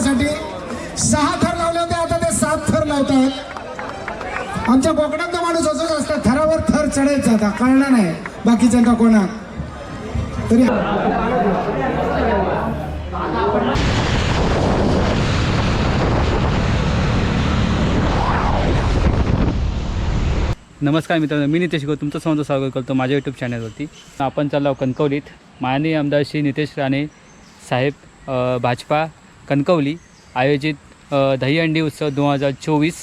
पथक सहा थर लावले होते आता ते सात थर लावतात आमच्या कोकणातला माणूस असंच असतात थरावर थर चढायचा आता कळणार नाही बाकीच्यांना कोणा. तरी नमस्कार मित्रांनो मी नितेश गो तुमचं समजा स्वागत करतो माझ्या यूट्यूब चॅनलवरती आपण चाललो कणकवलीत. माननीय आमदार श्री नितेश राणे साहेब भाजपा कणकवली आयोजित दहीहंडी उत्सव दोन हजार चोवीस.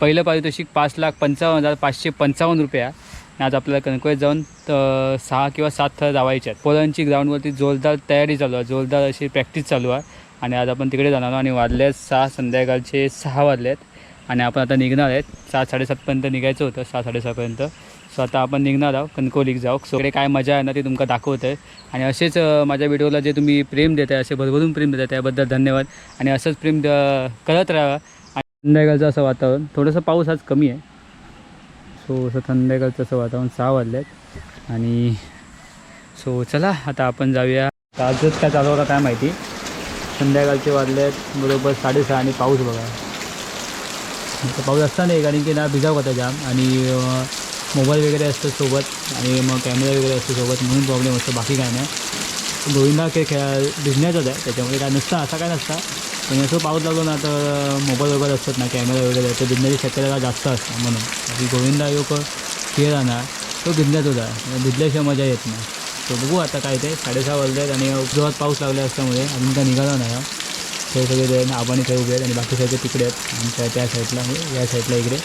पहिलं पारितोषिक पाच लाख पंचावन्न हजार पाचशे पंचावन्न रुपया. आणि आज आपल्याला कणकवलीत जाऊन सहा किंवा सात थर लावायचे आहेत. पोरांची ग्राउंडवरती जोरदार तयारी चालू आहे. जोरदार अशी प्रॅक्टिस चालू आहे. आणि आज आपण तिकडे जाणार आणि वाजले आहेत सहा संध्याकाळचे सहा वाजले आहेत. आणि आपण आता निघणार आहेत. सात साडेसातपर्यंत निघायचं होतं. सहा साडेसहापर्यंत सो आता आपण निघणार आहोत कणकोलीक जाऊ. सगळे काय मजा आहे ना ती तुमका दाखवत आहे आणि असेच माझ्या व्हिडिओला जे तुम्ही प्रेम देत आहे असे भरभरून प्रेम देत आहे त्याबद्दल धन्यवाद. आणि असंच प्रेम करत राहा. आणि संध्याकाळचं असं वातावरण थोडंसं पाऊस आज कमी आहे. सो असं संध्याकाळचं असं वातावरण सहा वाजले आहेत आणि सो चला आता आपण जाऊया. आजच काय चालू होता काय माहिती? संध्याकाळचे वाजले आहेत बरोबर साडेसहा आणि पाऊस बघा. तर पाऊस असता नाही कारण की ना भिजाव होता जाम? आणि मोबाईल वगैरे असतो सोबत आणि मग कॅमेरा वगैरे असतो सोबत म्हणून प्रॉब्लेम असतो. बाकी काय नाही. गोविंदा खेळ खेळा बिझनेसच आहे त्याच्यामुळे काय नसतं असा काय नसता. पण असं पाऊस लागलो ना तर मोबाईल वगैरे असतात ना कॅमेरा वगैरे ते बिझनेसची शक्यता जास्त असतं म्हणून. बाकी गोविंदा योग खेळ आहे तो बिझनेस आहे भिजल्याशिवाय मजा येत नाही. तो बघू आता काय ते साडेसहा वाजले आहेत आणि जोरात पाऊस लागला असल्यामुळे अजून काय निघाला नाही. ते सगळे जे आबाने काही उभे आहेत आणि बाकी सगळे तिकडे आहेत. आमच्या त्या साईडला या साईडला इकडे.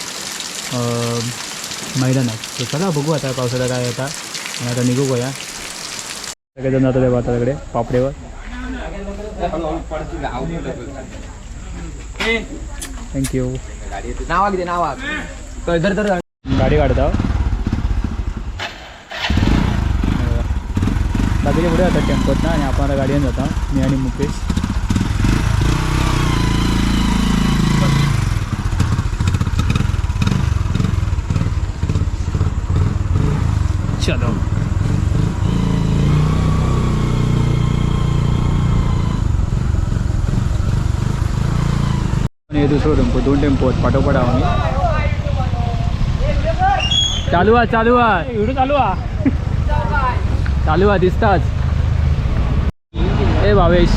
अं, मैदान आहे तर चला बघू आता पावसाला काय आता आणि आता निघू या सगळेजण आहे आता पापडेवर थँक्यू नावा किती नावा धर धर गाडी काढता बाकीचे पुढे जातात टेम्पोत ना आणि आपण आता गाडीने जातो मी आणि मुकेश चलो आणि हे दुसरं टेम्पो दोन टेम्पो आहेत पाठोपाठ आहो आम्ही चालू आहे चालू आहे व्हिडिओ चालू आहे चालू आहे दिसताच ए भावेश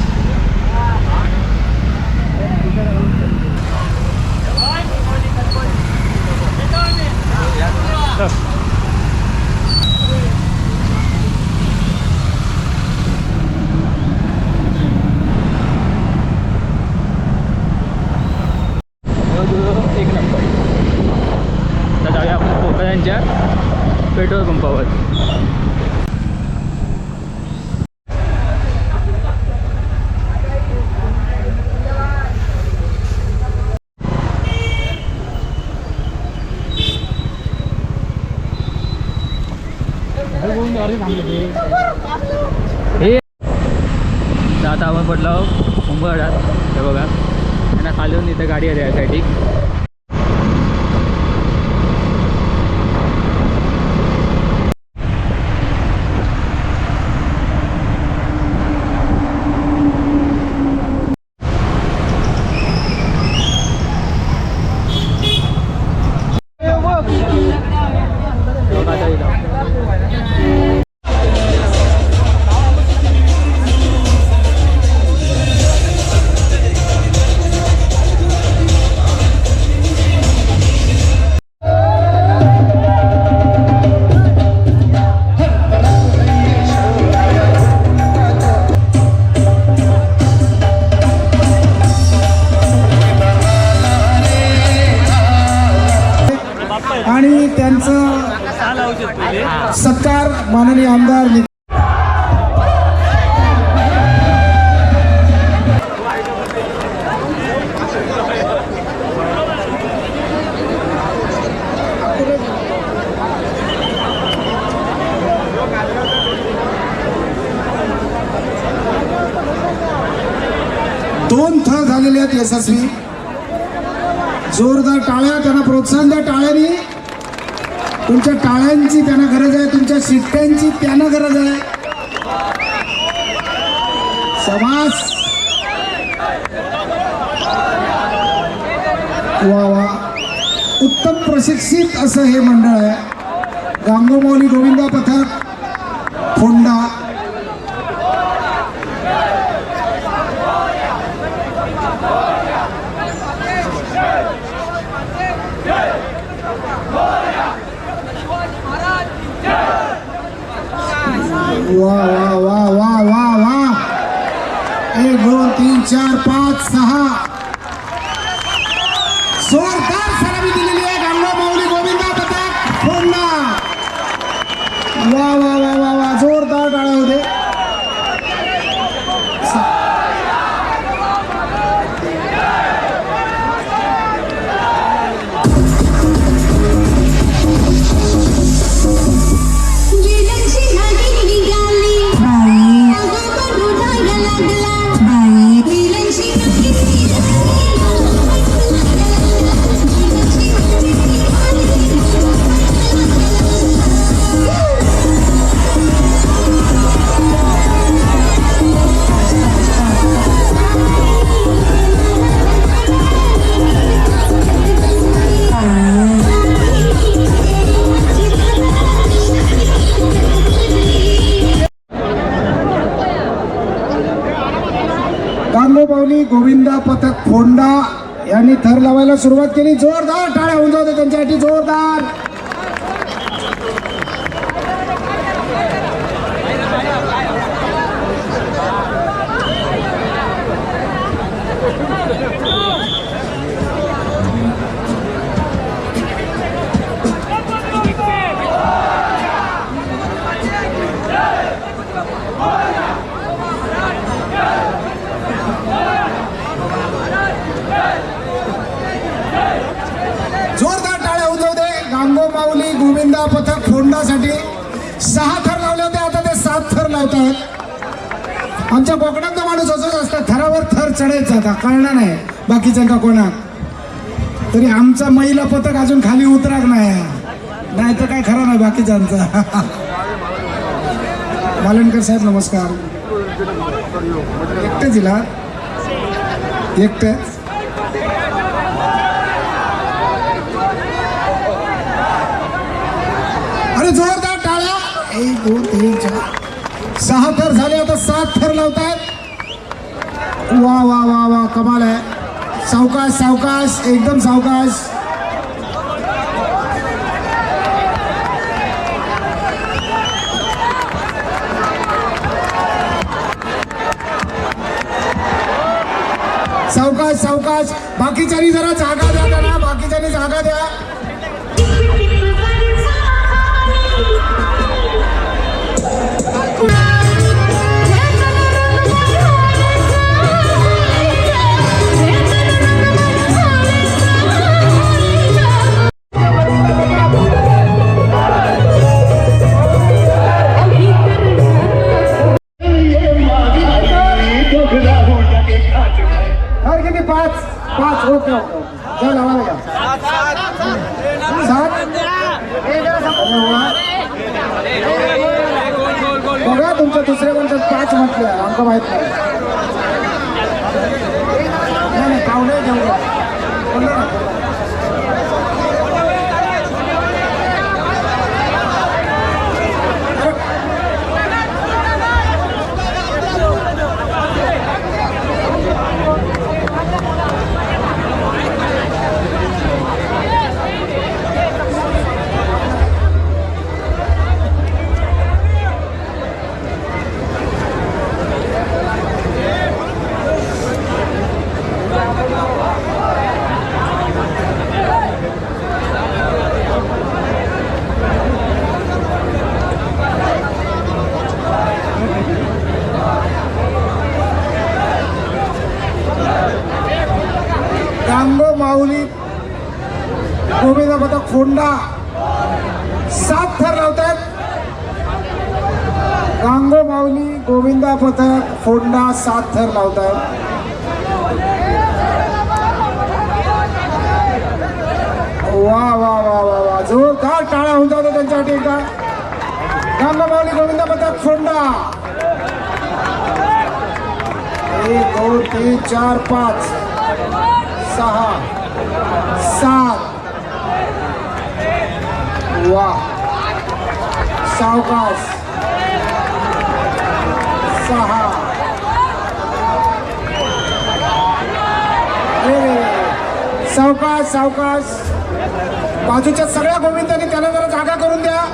एक नंबर तर जाऊया आपण पोखऱ्यांच्या पेट्रोल पंपावर हे. आता आपण पडलो मुंबई हे बघा. त्यांना खाली येऊन इथं गाडी आहे. माननीय आमदार दोन थर झालेले आहेत यशस्वी. जोरदार टाळ्या त्यांना प्रोत्साहन द्या टाळ्यांनी. तुमच्या टाळ्यांची त्यांना गरज आहे तुमच्या शिट्ट्यांची त्यांना गरज आहे. समास वा वा. उत्तम प्रशिक्षित असं हे मंडळ आहे. गांगोमौली गोविंदा पथक फोंडा वा वा वा वा वा वा एक दोन तीन चार पाच सहा जोरदार सलामी दिलेली आहे गांगा माऊली गोविंदा पथक फोंडा वा सुरुवात केली जोरदार टाळ्या होऊन जाऊ दे त्यांच्यासाठी जोरदार. माऊली पथक फोंडासाठी सहा थर लावले होते आता ते सात थर लावतात. आमच्या कोकणात माणूस असंच असतात थरावर थर चढायचा आता. कळणार नाही बाकीच्यांका कोणाक? तरी आमचा महिला पथक अजून खाली उतराक नाही. नाही तर काय खरं नाही बाकीच्यांचा मालणकर साहेब नमस्कार. एकटं दिला एकटं अरे जोरदार टाळ्या एक दोन तीन चार सहा थर झाले आता सात थर लावतायत. वा वा वा वा कमाल आहे. सावकाश सावकाश एकदम सावकाश. सावकाश सावकाश. बाकीच्यांनी जरा जागा द्या त्यांना बाकीच्यांनी जागा द्या. पाच ओके ओके ओके चल घ्या. सात. बघा तुमच्या दुसऱ्या कोणत्या पाच म्हटलं आमचं माहीत नाही, नाही पाहुणे घेऊन जा. बोललो ना. गांगो माऊली गुंडा सात थर लावतात गांगो माऊली गोविंदा पथक फोंडा सात थर लावतात वा वा वा वा वा. जोरदार टाळा होऊन जातो त्यांच्यासाठी एकदा. गंगामाऊली गोविंदा पथक फोंडा एक दोन तीन चार पाच सहा सात वा सावकाश सहा अरे रे रे. सावकाश सावकाश बाजूच्या सगळ्या गोविंदांनी त्यांना जरा जागा करून द्या.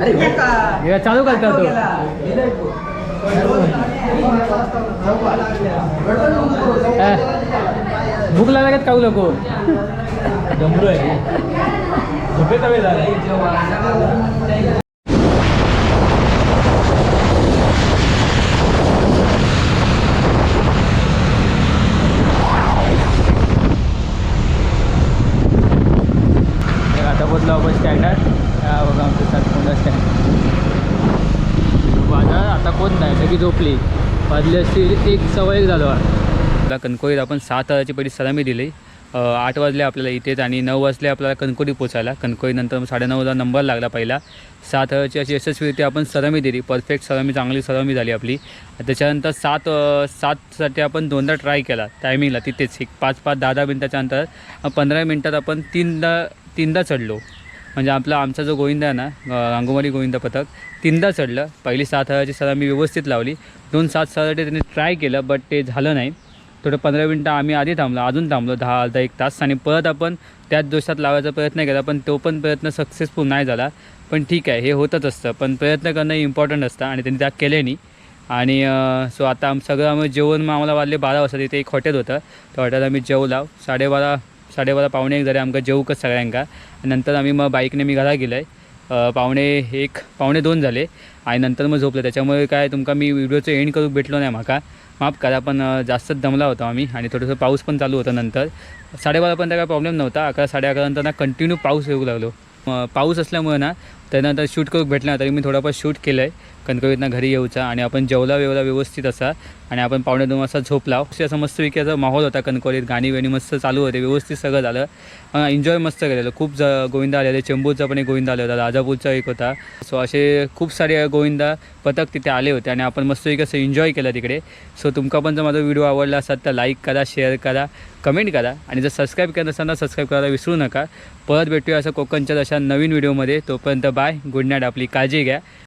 अरे चालू करता तो. ए, भूक लागत काऊ लोक आता बदलो आपण स्टँडर्ड बघा आमचं सातपुंडा स्टँड बाजार आता कोण नाही सगळी झोपली. वाजली असतील एक सवय झालो आपला कणकोळीत आपण सात हजारची पहिली सलामी दिली. आठ वाजले आपल्याला इथेच आणि नऊ वाजले आपल्याला कणकोली पोचायला. कणकोळीनंतर साडेनऊला नंबर लागला पहिला. सात हजारची अशी यशस्वीरित्या आपण सलामी दिली. परफेक्ट सलामी चांगली सलामी झाली आपली. त्याच्यानंतर सात सातसाठी आपण दोनदा ट्राय केला. टायमिंगला तिथेच एक पाच पाच दहा दहा मिनटाच्या नंतर पंधरा मिनटात आपण तीनदा तीनदा चढलो. म्हणजे आपला आमचा जो गोविंदा आहे ना अ, गोविंद गोविंदा पथक तीनदा चढलं. पहिली सात हजारची सर मी व्यवस्थित लावली. दोन सात सहासाठी त्यांनी ट्राय केलं बट ते झालं नाही. थोडं पंधरा मिनटं आम्ही आधी थांबलो अजून थांबलो दहा अर्धा एक तास. आणि परत आपण त्याच दोषात लावायचा प्रयत्न केला पण तो पण प्रयत्न सक्सेसफुल नाही झाला. पण ठीक आहे हे होतच असतं. पण प्रयत्न करणं इम्पॉर्टंट असतं आणि त्यांनी त्या केले नाही. आणि सो आता आम सगळं आम्ही जेवण मग आम्हाला वाजले बारा वाजता तिथे एक हॉटेल होतं. त्या हॉटेल आम्ही जेवला. साडेबारा साडेबारा पावणे एक झाले आमकां जेवूकच सगळ्यांका. नंतर आम्ही मग बाईकने मी घरा गेलो आहे पावणे एक पावणे दोन झाले. आणि नंतर मग झोपलं. त्याच्यामुळे काय तुमका मी व्हिडिओचं एंड करूक भेटलो नाही माका. माफ करा पण जास्तच दमला होता आम्ही. आणि थोडंसं पाऊस पण चालू होता नंतर. साडेबारापर्यंत काय प्रॉब्लेम नव्हता. अकरा साडे अकरानंतर ना कंटिन्यू पाऊस येऊ लागलो. पाऊस असल्यामुळे ना त्यानंतर शूट करूक भेटला तरी मी थोडाफार शूट केलं आहे कणकवलीतनं घरी येऊचा आणि आपण जेवला वेवला व्यवस्थित असा आणि आपण पावणे दोन वाजता झोपला असं मस्त विकायचा माहोल होता कणकवलीत. गाणी वेणी मस्त चालू होते. व्यवस्थित सगळं झालं. एन्जॉय मस्त केलेलं. खूप ज गोविंदा आलेले. चेंबूरचा पण एक गोविंदा आला होता. राजापूरचा एक होता. सो असे खूप सारे गोविंदा पथक तिथे आले होते आणि आपण मस्त मस्तपैकी असं एन्जॉय केलं तिकडे. सो तुमका पण जर माझा व्हिडिओ आवडला असाल तर लाईक करा शेअर करा कमेंट करा. आणि जर सबस्क्राईब करत असाल तर सबस्क्राईब करायला विसरू नका. परत भेटूया असं कोकणच्या अशा नवीन व्हिडिओमध्ये तोपर्यंत बाय गुड नाईट आपली काळजी घ्या.